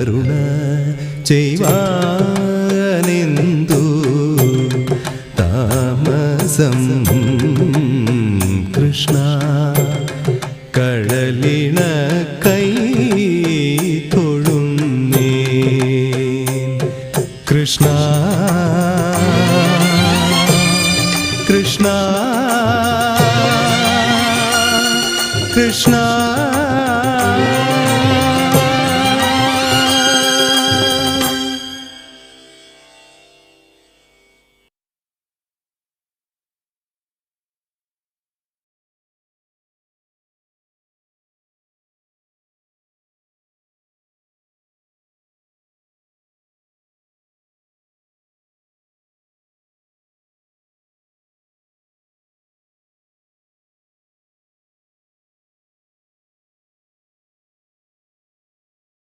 കരുണ ചെയ്വാനെന്തു താമസം കൃഷ്ണ കടലിണ കൈ തൊഴുന്നേ. കൃഷ്ണ കൃഷ്ണ കൃഷ്ണ